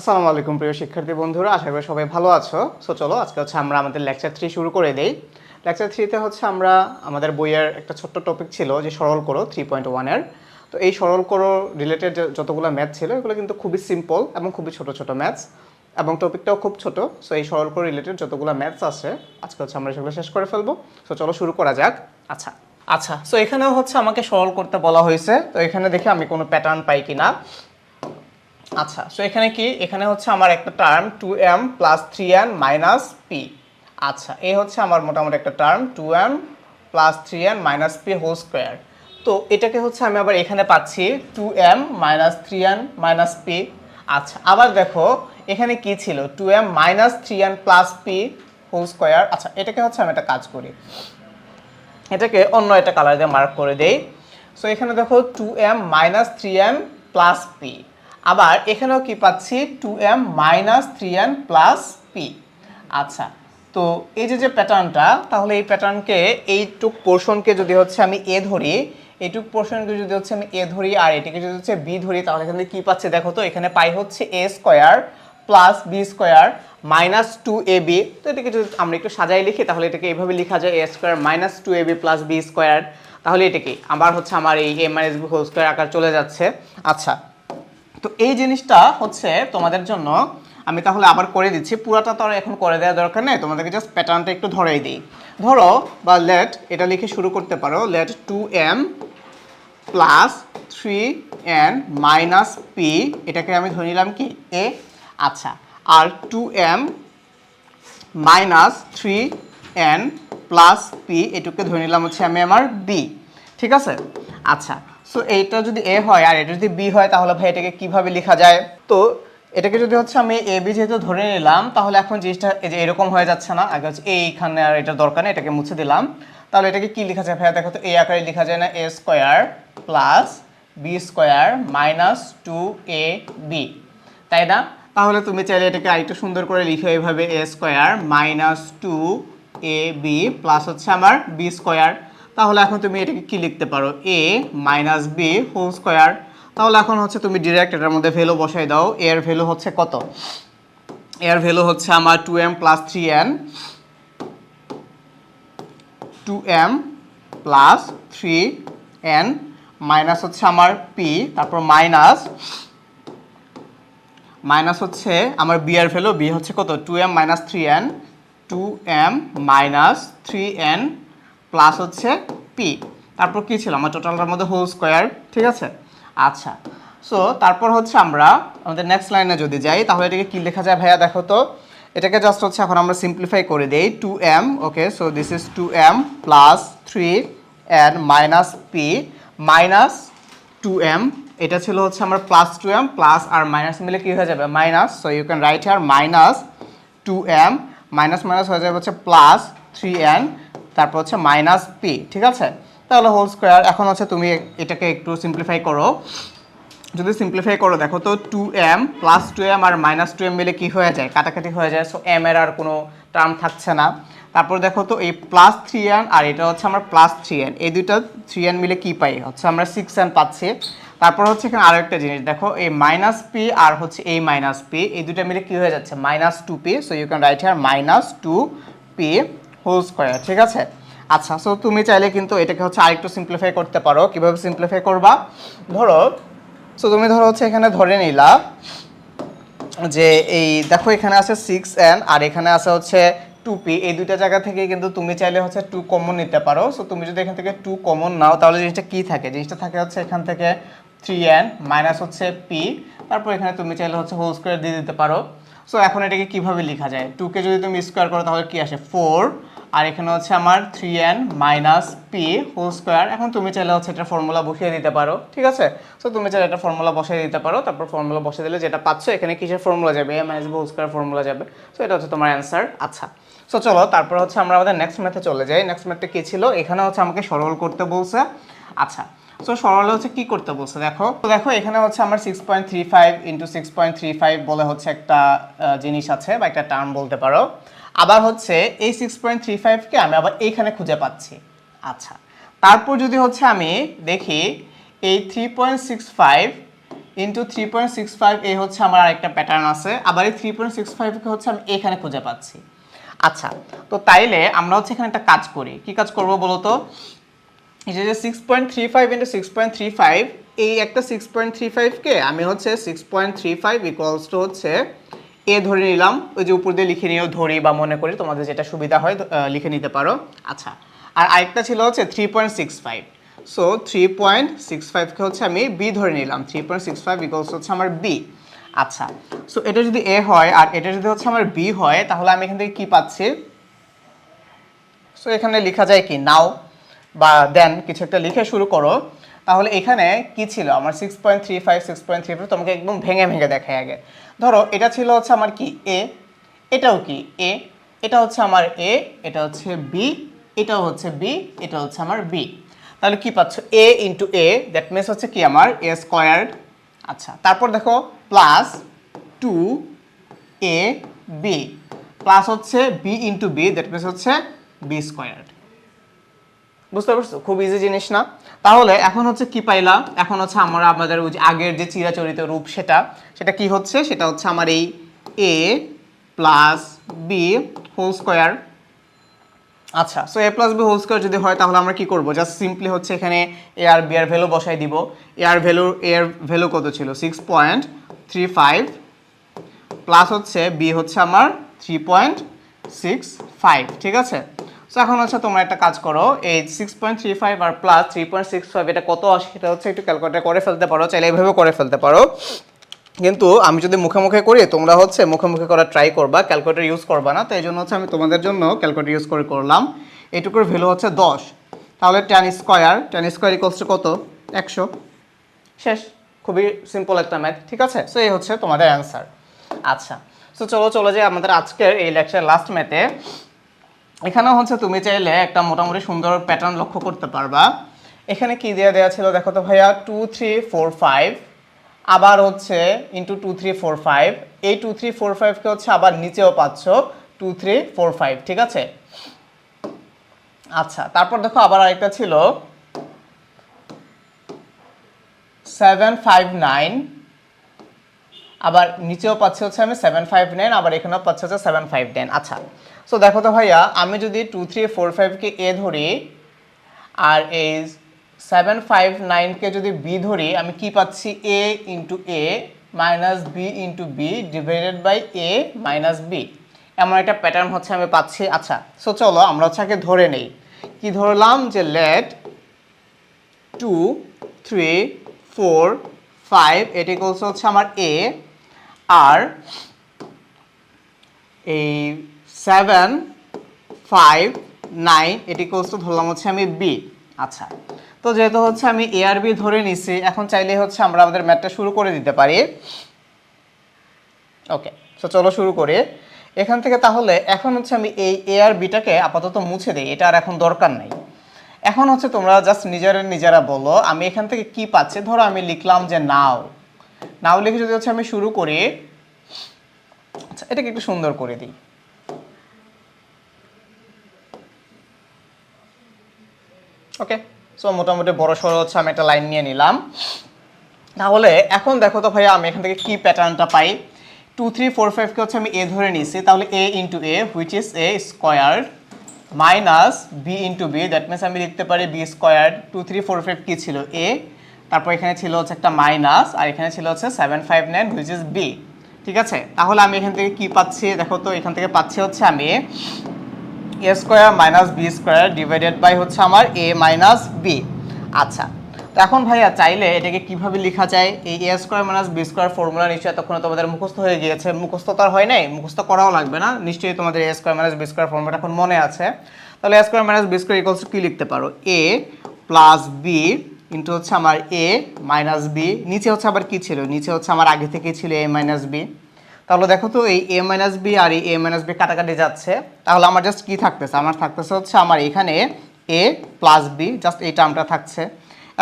আসসালামু আলাইকুম প্রিয় শিক্ষার্থী বন্ধুরা, আশা করি সবাই ভালো আছো। সো চলো আজকে হচ্ছে আমরা আমাদের লেকচার থ্রি শুরু করে দেই। লেকচার থ্রিতে হচ্ছে আমরা আমাদের বইয়ের একটা ছোট্ট টপিক ছিল যে সরল করো থ্রি পয়েন্ট ওয়ানের তো এই সরল করো রিলেটেড যতগুলো ম্যাথ ছিল, এগুলো কিন্তু খুবই সিম্পল এবং খুবই ছোট ছোট ম্যাথস এবং টপিকটাও খুব ছোট। সো এই সরল করো রিলেটেড যতগুলো ম্যাথস আছে, আজকে হচ্ছে আমরা সেগুলো শেষ করে ফেলব। সো চলো শুরু করা যাক। আচ্ছা আচ্ছা। সো এখানেও হচ্ছে আমাকে সরল করতে বলা হয়েছে। তো এখানে দেখে আমি কোনো প্যাটার্ন পাই কিনা। আচ্ছা সো এখানে কি? এখানে হচ্ছে আমার একটা term two M plus three N minus P আচ্ছা এ হচ্ছে আমার মোটামুটি একটা term two M plus three N minus P whole square তো এটাকে হচ্ছে আমি আবার এখানে পাচ্ছি two M minus three N minus P আচ্ছা আবার দেখো, এখানে কি ছিল? Two M minus three N plus P whole square আচ্ছা এটাকে হচ্ছে আমি একটা কাজ করি। এটাকে অন্য একটা কালার দিয়ে মার্ক করে দেই। সো এখানে দেখো two M minus three M plus P আবার এখানেও কি পাচ্ছি? Two M minus three M plus P আচ্ছা তো এই যে যে প্যাটার্নটা তাহলে এই প্যাটার্নকে এইটুক পোর্শনকে যদি হচ্ছে আমি এ ধরি, এইটুক পোর্শনকে যদি হচ্ছে আমি এ ধরি আর এটিকে যদি হচ্ছে বি ধরি, তাহলে এখানে কি পাচ্ছে দেখো তো, এখানে পাই হচ্ছে A square plus B square minus two A B তো এটাকে যদি আমরা একটু সাজাই লিখি, তাহলে এটাকে এইভাবে লেখা যায় A square minus two A B plus B square তাহলে এটাকে আবার হচ্ছে আমার এই A minus B whole square আকার চলে যাচ্ছে। আচ্ছা তো এই জিনিসটা হচ্ছে তোমাদের জন্য। আমি তাহলে আবার করে দিচ্ছি। পুরাটা তো আর এখন করে দেওয়ার দরকার নেই। তোমাদেরকে জাস্ট প্যাটার্নটা একটু ধরেই দিই। ধরো, বা লেট এটা লিখে শুরু করতে পারো। Let two M plus three N minus P এটাকে আমি ধরে নিলাম কি? এ আচ্ছা আর two M minus three N plus P এটুকে ধরে নিলাম হচ্ছে আমি আমার বি ঠিক আছে? আচ্ছা সো এইটা যদি এ হয় আর এটা যদি বি হয়, তাহলে ভাই এটাকে কীভাবে লেখা যায়? তো, এটাকে যদি হচ্ছে আমি এ বি যেহেতু ধরে নিলাম, তাহলে এখন জিনিসটা এই যে এরকম হয়ে যাচ্ছে না। আগে হচ্ছে এইখানে আর এটা দরকার নেই, এটাকে মুছে দিলাম। তাহলে এটাকে কি লেখা যায় ভাইয়া? দেখো তো এই আকারে লেখা যায় না A square plus B square minus two A B তাই না? তাহলে তুমি চাইলে এটাকে আরেকটু সুন্দর করে লিখো এইভাবে A square minus two A B plus হচ্ছে আমার বি স্কোয়ার তাহলে এখন তুমি এটাকে কি লিখতে পারো? A minus B whole square তাহলে এখন হচ্ছে তুমি ডিরেক্ট এটার মধ্যে ভ্যালু বসাই দাও। এর ভ্যালু হচ্ছে কত? এর ভ্যালু হচ্ছে আমার two M plus three N two M plus three N minus হচ্ছে আমার পি তারপর মাইনাস মাইনাস হচ্ছে আমার বি এর ভ্যালু বি হচ্ছে কত? Two M minus three N two M minus three N plus হচ্ছে পি তারপর কি ছিল? আমার টোটালটার মধ্যে হোল স্কোয়ার ঠিক আছে? আচ্ছা। সো তারপর হচ্ছে আমরা আমাদের নেক্সট লাইনে যদি যাই, তাহলে এটাকে কি লেখা যায় ভাইয়া? দেখো তো, এটাকে জাস্ট হচ্ছে এখন আমরা সিম্পলিফাই করে দেই। Two M okay so this is two M plus three N minus P minus two M এটা ছিল হচ্ছে আমার প্লাস টু এম প্লাস আর মাইনাস মিলে কি হয়ে যাবে? Minus so you can write here minus two M minus minus হয়ে যাবে হচ্ছে প্লাস থ্রি এন তারপর হচ্ছে মাইনাস পি ঠিক আছে? তাহলে হোল স্কোয়ার এখন হচ্ছে তুমি এটাকে একটু সিম্পলিফাই করো। যদি সিম্পলিফাই করো, দেখো তো two M plus two M আর মাইনাস টু এম মিলে কী হয়ে যায়? কাটাকাটি হয়ে যায় সো এম এর আর কোনো টার্ম থাকছে না। তারপর দেখো তো এই প্লাস থ্রি এন আর এটা হচ্ছে আমার প্লাস থ্রি এন এই দুইটা থ্রি এন মিলে কী পাই? হচ্ছে আমরা সিক্স এন পাচ্ছি। তারপর হচ্ছে এখানে আরও একটা জিনিস, দেখো এই মাইনাস পি আর হচ্ছে এই মাইনাস পি এই দুটো মিলে কি হয়ে যাচ্ছে? Minus two P so you can write here minus two P whole square, ঠিক আছে? আচ্ছা সো তুমি চাইলে কিন্তু এটাকে হচ্ছে আরেকটু সিম্পলিফাই করতে পারো। কীভাবে সিম্পলিফাই করবা? ধরো সো তুমি ধরো হচ্ছে এখানে ধরে নিলা যে এই, দেখো এখানে আছে সিক্স এন আর এখানে আছে হচ্ছে টু পি এই দুইটা জায়গা থেকে কিন্তু তুমি চাইলে হচ্ছে টু কমন নিতে পারো। সো তুমি যদি এখান থেকে টু কমন নাও, তাহলে জিনিসটা কী থাকে? জিনিসটা থাকে হচ্ছে এখান থেকে থ্রি এন মাইনাস হচ্ছে পি তারপর এখানে তুমি চাইলে হচ্ছে হোল স্কোয়ার দিয়ে দিতে পারো। সো এখন এটাকে কীভাবে লেখা যায়? টুকে যদি তুমি স্কোয়ার করো, তাহলে কী আসে? ফোর আর এখানে হচ্ছে আমার three N minus P whole square এখন তুমি চাইলে হচ্ছে এটা ফর্মুলা বসিয়ে দিতে পারো, ঠিক আছে? সো তুমি চাইলে এটা ফর্মুলা বসিয়ে দিতে পারো। তারপর ফর্মুলা বসিয়ে দিলে যেটা পাচ্ছ, এখানে কিসের ফর্মুলা যাবে? A minus whole square formula যাবে। সো এটা হচ্ছে তোমার অ্যান্সার আচ্ছা। সো চলো, তারপর হচ্ছে আমরা আমাদের নেক্সট ম্যাথে চলে যাই। নেক্সট ম্যাথটা কী ছিল? এখানে হচ্ছে আমাকে সরল করতে বলছে। আচ্ছা। সো সরলে হচ্ছে কি করতে বলছে? দেখো। তো দেখো, এখানে হচ্ছে আমার six point three five into six point three five বলে হচ্ছে একটা জিনিস আছে বা একটা টার্ম বলতে পারো। আবার হচ্ছে এই সিক্স পয়েন্ট থ্রি ফাইভকে আমি আবার এইখানে খুঁজে পাচ্ছি। আচ্ছা তারপর যদি হচ্ছে আমি দেখি এই three point six five into three point six five এই হচ্ছে আমার আরেকটা প্যাটার্ন আছে, আবার এই থ্রি পয়েন্ট সিক্স ফাইভকে হচ্ছে আমি এখানে খুঁজে পাচ্ছি। আচ্ছা তো তাইলে আমরা হচ্ছে এখানে একটা কাজ করি। কি কাজ করব বলো তো এই যে six point three five into six point three five এই একটা সিক্স পয়েন্ট থ্রি ফাইভকে আমি হচ্ছে six point three five equals to হচ্ছে এ ধরে নিলাম, ওই যে উপর দিয়ে লিখে নিয়েও ধরি বা মনে করি, তোমাদের যেটা সুবিধা হয় লিখে নিতে পারো। আচ্ছা আর আরেকটা ছিল হচ্ছে three point six five so three point six ফাইভকে হচ্ছে আমি বি ধরে নিলাম three point six five equals হচ্ছে আমার বি আচ্ছা সো এটা যদি এ হয় আর এটা যদি হচ্ছে আমার বি হয়, তাহলে আমি এখান থেকে কি পাচ্ছি? সো এখানে লেখা যায় কি নাও বা দেন কিছু একটা লিখে শুরু করো। তাহলে এখানে কি ছিল? আমার six point three five six point three five তোমাকে একদম ভেঙে ভেঙে দেখায় আগে। ধরো, এটা ছিল হচ্ছে আমার কি? এ এটাও কি? এ এটা হচ্ছে আমার এ এটা হচ্ছে বি এটাও হচ্ছে বি এটা হচ্ছে আমার বি তাহলে কি পাচ্ছ? A into A that means হচ্ছে কি আমার? এ স্কোয়ার্ড আচ্ছা তারপর দেখো plus two A B plus হচ্ছে B into B that means হচ্ছে বি স্কোয়ার্ড বুঝতে পারছ? খুব ইজি জিনিস না। তাহলে এখন হচ্ছে কি পাইলাম? এখন হচ্ছে আমরা আমাদের ওই আগের যে চিরাচরিত রূপ সেটা সেটা কি হচ্ছে? সেটা হচ্ছে আমার এই A plus B whole square আচ্ছা so A plus B whole square যদি হয়, তাহলে আমরা কি করব? জাস্ট সিম্পলি হচ্ছে এখানে এ আর বি আর ভ্যালু বসাই দিব। এ আর ভ্যালু এ ভ্যালু কত ছিল? Six point three five plus হচ্ছে বি হচ্ছে আমার থ্রি পয়েন্ট সিক্স ফাইভ ঠিক আছে? সো এখন হচ্ছে তোমরা একটা কাজ করো, এই সিক্স পয়েন্ট থ্রি ফাইভ আর plus three point six five এটা কত আসে সেটা হচ্ছে একটু ক্যালকুলেটার করে ফেলতে পারো, চাইলে এইভাবে করে ফেলতে পারো। কিন্তু আমি যদি মুখে মুখে করি, তোমরা হচ্ছে মুখে মুখে করার ট্রাই করবা ক্যালকুলেটর ইউজ করবা না, তো এই জন্য হচ্ছে আমি তোমাদের জন্য ক্যালকুলেটর ইউজ করে করলাম। এটুকুর ভ্যালু হচ্ছে দশ। তাহলে ten square ten square equals to কত? একশো। শেষ। খুবই সিম্পল একটা ম্যাথ ঠিক আছে? সো এই হচ্ছে তোমাদের অ্যান্সার আচ্ছা। সো চলো, চলে যাই আমাদের আজকের এই লেকচার লাস্ট ম্যাথে এখানেও হচ্ছে তুমি চাইলে একটা মোটামুটি সুন্দর প্যাটার্ন লক্ষ্য করতে পারবা। এখানে কি দেওয়া দেওয়া ছিল দেখো তো ভাইয়া? টু থ্রি ফোর ফাইভ আবার হচ্ছে into two three four five এই টু থ্রি ফোর ফাইভকে হচ্ছে আবার নিচেও পাচ্ছ। টু থ্রি ফোর ফাইভ ঠিক আছে? আচ্ছা তারপর দেখো আবার আরেকটা ছিল। সেভেন ফাইভ নাইন আবার নিচেও পাচ্ছি হচ্ছে আমি সেভেন ফাইভ নাইন আবার এখানেও পাচ্ছি হচ্ছে সেভেন ফাইভ নাইন আচ্ছা সো দেখো তো ভাইয়া, আমি যদি টু থ্রি ফোর ফাইভকে এ ধরি, আর এই সেভেন ফাইভ নাইনকে যদি বি ধরি, আমি কি পাচ্ছি? A into A minus B into B divided by A minus B এমন একটা প্যাটার্ন হচ্ছে আমি পাচ্ছি। আচ্ছা সো চলো আমরা হচ্ছে আগে ধরে নেই। কি ধরলাম? যে let two three four five এটি হচ্ছে আমার এ আর এই সেভেন ফাইভ নাইন এটি টু ধরলাম হচ্ছে আমি বি আচ্ছা তো যেহেতু হচ্ছে আমি এ আর বি ধরে নিছি, এখন চাইলে হচ্ছে আমরা আমাদের ম্যাথটা শুরু করে দিতে পারি। ওকে তো চলো শুরু করি। এখান থেকে তাহলে এখন হচ্ছে আমি এই এ আর বিটাকে আপাতত মুছে দিই, এটা আর এখন দরকার নাই। এখন হচ্ছে তোমরা জাস্ট নিজেরা নিজেরা বলো, আমি এখান থেকে কি পাচ্ছি? ধরো আমি লিখলাম যে নাও। নাও লিখে যদি হচ্ছে আমি শুরু করি আচ্ছা এটাকে একটু সুন্দর করে দিই। ওকে সো মোটামুটি বড় সড়ো হচ্ছে, আমি একটা লাইন নিয়ে নিলাম। তাহলে এখন দেখো তো ভাইয়া, আমি এখান থেকে কি প্যাটার্নটা পাই? টু থ্রি ফোর ফাইভকে হচ্ছে আমি এ ধরে নিয়েছি, তাহলে A into A which is A square minus B into B that means আমি লিখতে পারি B square two three four five কী ছিল? এ তারপর এখানে ছিল হচ্ছে একটা মাইনাস আর এখানে ছিল হচ্ছে seven five nine which is B ঠিক আছে? তাহলে আমি এখান থেকে কি পাচ্ছি? দেখো তো, এখান থেকে পাচ্ছি হচ্ছে আমি A square minus B square divided by হচ্ছে আমার এ মাইনাস বি আচ্ছা তো এখন ভাইয়া চাইলে এটাকে কীভাবে লেখা যায়? এই A square minus B square formula নিশ্চয়ই এতক্ষণ তোমাদের মুখস্থ হয়ে গিয়েছে। মুখস্থ তো আর হয় নাই, মুখস্থ করাও লাগবে না। নিশ্চয়ই তোমাদের A square minus B square ফর্মুলাটা এখন মনে আছে। তাহলে A square minus B square equals কি লিখতে পারো? এ প্লাস বি ইন্টু হচ্ছে আমার এ মাইনাস বি। নিচে হচ্ছে আবার কি ছিল? নিচে হচ্ছে আমার আগে থেকেই ছিল এ মাইনাস বি। তাহলে দেখো তো এই এ মাইনাস বি আর এই এ মাইনাস বি কাটাকাটি যাচ্ছে। তাহলে আমার জাস্ট কি থাকতেছে? আমার থাকতেছে হচ্ছে আমার এখানে এ প্লাস বি জাস্ট এই টার্মটা থাকছে।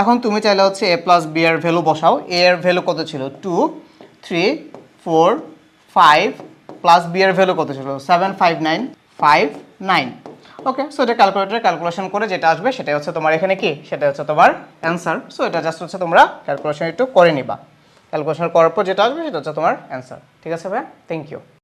এখন তুমি চাইলে হচ্ছে এ প্লাস বি এর ভ্যালু বসাও। এ এর ভ্যালু কত ছিল? Two three four five plus B এর ভ্যালু কত ছিল? Seven five nine five nine okay so এটা ক্যালকুলেটরে ক্যালকুলেশন করে যেটা আসবে সেটাই হচ্ছে তোমার এখানে কি? সেটা হচ্ছে তোমার অ্যান্সার সো এটা জাস্ট হচ্ছে তোমরা ক্যালকুলেশন একটু করে নিবা। ক্যালকুলেশন করার পর যেটা আসবে সেটা হচ্ছে তোমার অ্যান্সার ঠিক আছে ভাই থ্যাংক ইউ